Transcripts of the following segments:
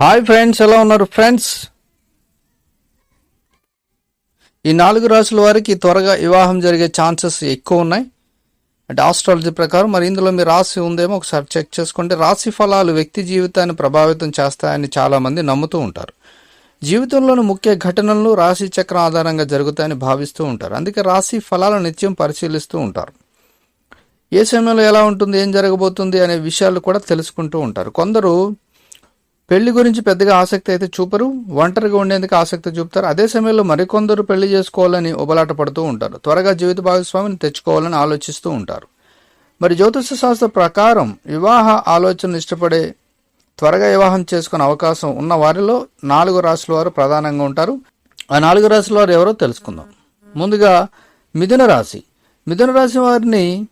Hi friends ఎలా ఉన్నారు friends ఈ నాలుగు రాసుల వారికి త్వరగా వివాహం జరిగే ఛాన్సెస్ ఎక్కువ ఉన్నాయి. అంటే ఆస్ట్రాలజీ ప్రకారం మరి ఇందులో మీ రాశి ఉందేమో ఒకసారి చెక్ చేసుకుంటే రాశి ఫలాలు వ్యక్తి జీవితాన్ని ప్రభావితం చేస్తాయని చాలామంది నమ్ముతూ ఉంటారు. జీవితంలోని ముఖ్య ఘటనలు రాశి చక్రం ఆధారంగా జరుగుతాయని భావిస్తూ ఉంటారు. అందుకే రాశి ఫలాలు నిత్యం పరిశీలిస్తూ ఉంటారు. ఏ సమయంలో ఎలా ఉంటుంది ఏం జరగబోతుంది అనే విషయాలు కూడా తెలుసుకుంటూ ఉంటారు. కొందరు పెళ్ళి గురించి పెద్దగా ఆసక్తి అయితే చూపరు ఒంటరిగా ఉండేందుకు ఆసక్తి చూపుతారు. అదే సమయంలో మరికొందరు పెళ్ళి చేసుకోవాలని ఉబలాట పడుతూ ఉంటారు. త్వరగా జీవిత భాగస్వామిని తెచ్చుకోవాలని ఆలోచిస్తూ ఉంటారు. మరి జ్యోతిష శాస్త్ర ప్రకారం వివాహ ఆలోచన ఇష్టపడే త్వరగా వివాహం చేసుకునే అవకాశం ఉన్న వారిలో నాలుగు రాశుల వారు ప్రధానంగా ఉంటారు. ఆ నాలుగు రాశుల వారు ఎవరో తెలుసుకుందాం. ముందుగా మిథున రాశి. మిథున రాశి వారిని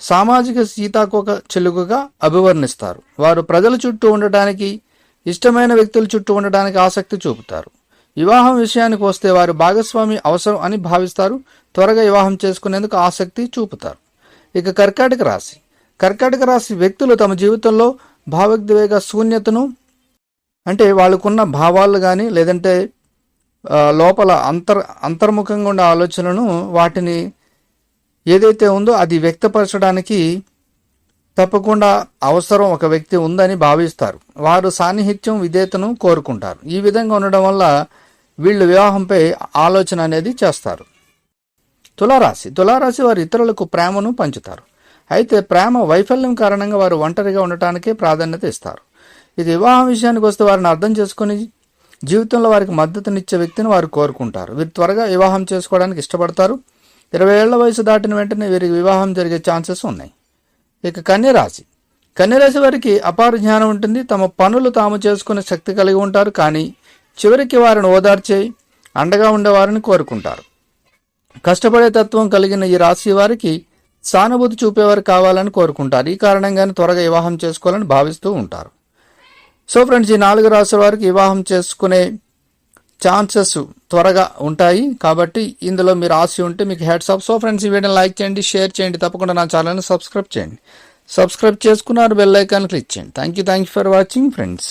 సామాజిక సీతాకోక చెలుగుగా అభివర్ణిస్తారు. వారు ప్రజల చుట్టూ ఉండటానికి ఇష్టమైన వ్యక్తుల చుట్టూ ఉండటానికి ఆసక్తి చూపుతారు. వివాహం విషయానికి వస్తే వారు భాగస్వామి అవసరం అని భావిస్తారు. త్వరగా వివాహం చేసుకునేందుకు ఆసక్తి చూపుతారు. ఇక కర్కాటక రాశి. కర్కాటక రాశి వ్యక్తులు తమ జీవితంలో భావోద్వేగ శూన్యతను అంటే వాళ్ళకున్న భావాలు కానీ లేదంటే లోపల అంతర్ అంతర్ముఖంగా ఉండే ఆలోచనలను వాటిని ఏదైతే ఉందో అది వ్యక్తపరచడానికి తప్పకుండా అవసరం ఒక వ్యక్తి ఉందని భావిస్తారు. వారు సాన్నిహిత్యం విధేయతను కోరుకుంటారు. ఈ విధంగా ఉండడం వల్ల వీళ్ళు వివాహంపై ఆలోచన అనేది చేస్తారు. తులారాశి. తులారాశి వారు ఇతరులకు ప్రేమను పంచుతారు. అయితే ప్రేమ వైఫల్యం కారణంగా వారు ఒంటరిగా ఉండటానికే ప్రాధాన్యత ఇస్తారు. ఇది వివాహం విషయానికి వస్తే వారిని అర్థం చేసుకుని జీవితంలో వారికి మద్దతునిచ్చే వ్యక్తిని వారు కోరుకుంటారు. వీరు త్వరగా వివాహం చేసుకోవడానికి ఇష్టపడతారు. ఇరవై ఏళ్ళ వయసు దాటిన వెంటనే వీరికి వివాహం జరిగే ఛాన్సెస్ ఉన్నాయి. ఇక కన్యరాశి. కన్యరాశి వారికి అపార జ్ఞానం ఉంటుంది. తమ పనులు తాము చేసుకునే శక్తి కలిగి ఉంటారు. కానీ చివరికి వారిని ఓదార్చే అండగా ఉండేవారిని కోరుకుంటారు. కష్టపడే తత్వం కలిగిన ఈ రాశి వారికి సానుభూతి చూపేవారు కావాలని కోరుకుంటారు. ఈ కారణంగానే త్వరగా వివాహం చేసుకోవాలని భావిస్తూ ఉంటారు. సో ఫ్రెండ్స్ ఈ నాలుగు రాశుల వారికి వివాహం చేసుకునే ఛాన్సెస్ త్వరగా ఉంటాయి. కాబట్టి ఇందులో మీరు ఆశ ఉంటే మీకు హెడ్స్ ఆఫ్. సో ఫ్రెండ్స్ ఈ వీడియోని లైక్ చేయండి షేర్ చేయండి. తప్పకుండా నా ఛానల్ని సబ్స్క్రైబ్ చేయండి. సబ్స్క్రైబ్ చేసుకున్నారు బెల్ ఐకాన్ క్లిక్ చేయండి. Thank you thank you for watching friends.